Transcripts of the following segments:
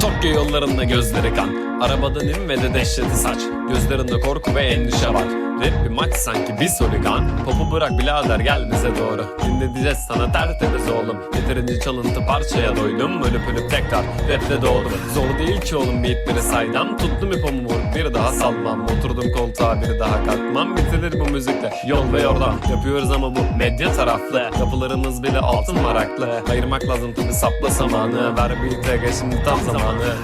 Tokyo yollarında gözleri kan. Arabadan in ve de dehşeti saç. Gözlerinde korku ve endişe var Rap bir maç sanki bir soligan. Popu bırak birader gel bize doğru. Dinleteceğiz sana tertemiz oğlum. Yeterince çalıntı parçaya doydum. Ölüp ölüp tekrar rapte doğdum Zor değil ki oğlum beatleri saydam. Tuttum ipomu vur bir daha salmam. Oturdum koltuğa bir daha kalkmam. Bitirir bu müzikle. Yol ve yordam Yapıyoruz ama bu medya taraflı. Kapılarımız bile altın varaklı Ayırmak lazım tabi sapla samanı Ver tege şimdi tam zamanı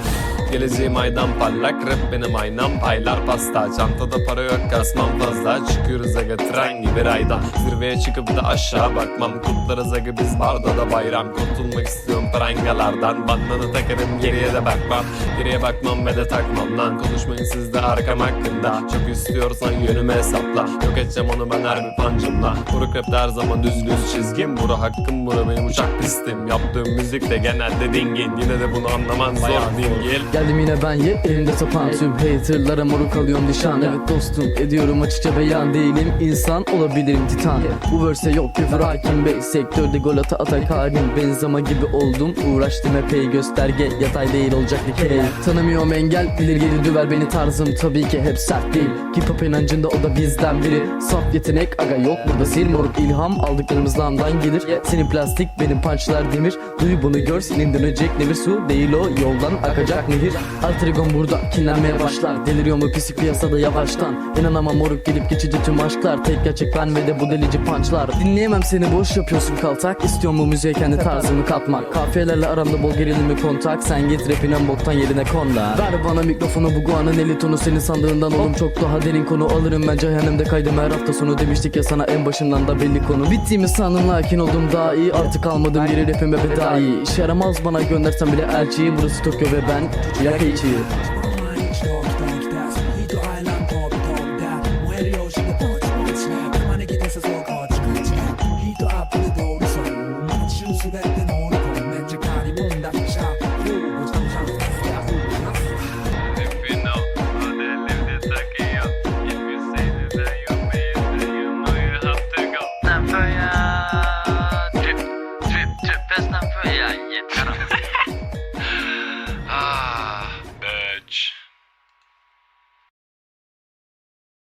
Geleceğim aydan parlak Rap benim aynam. Paylar pasta Çantada para yok kasmam fazla. Çıkıyoruz aga tren gibi raydan. Zirveye çıkıp da aşağı bakmam. Kutlarız aga biz barda da bayram. Kurtulmak istiyorum prangalardan Bandana takarım geriye de bakmam. Geriye bakmam ve de takmam lan. Konuşmayın siz de arkam hakkında. Çok istiyorsan yönümü hesapla. Yok edeceğim onu ben her bir pancımla. Buruk rapte her zaman düz düz çizgim. Bura hakkım bura benim uçak pistim. Yaptığım müzik de genelde dingin. Yine de bunu anlaman zor. Dingil Geldim yine ben ye elimde sapan Tüm haterlara moruk alıyorum nişan. Evet dostum ediyorum açıkça beyan değilim. İnsan olabilirim titan. Bu verse yok küfür hakim bey. Sektörde gol ata ata karim Benzema gibi oldum. Uğraştım epey gösterge Yatay değil olacak dikey Tanımıyorum engel bilir geri düver beni tarzım. Tabii ki hep sert değil. Hip hop inancında o da bizden biri. Saf yetenek aga yok burada sil moruk. İlham Aldıklarımız lağımdan gelir. Senin plastik benim punchlar demir. Duy bunu gör senin dönecek nevir su değil o. Yoldan akacak nehir Alter ego'm burada kinlenmeye başlar. Deliriyor mu pislik piyasada yavaştan? İnanamam moruk gelip geçici tüm aşklar. Tek gerçek ben ve de bu delici punchlar. Dinleyemem seni boş yapıyorsun kaltak. İstiyorum bu müziğe kendi tarzımı katmak? Kafiyelerle aramda bol gerilim ve kontak. Sen git rapin en boktan yerine konda. Ver bana mikrofonu bu guanın eli tonu. Senin sandığından oğlum çok daha derin konu. Alırım ben cehennemde kaydım her hafta sonu Demiştik ya sana en başından da belli konu. Bittiğimi sandım lakin oldum daha iyi. Artık almadım geri rapime iyi. İşe yaramaz bana göndersen bile elçiyi. Burası Tokyo ve ben キラキチュー Yeah.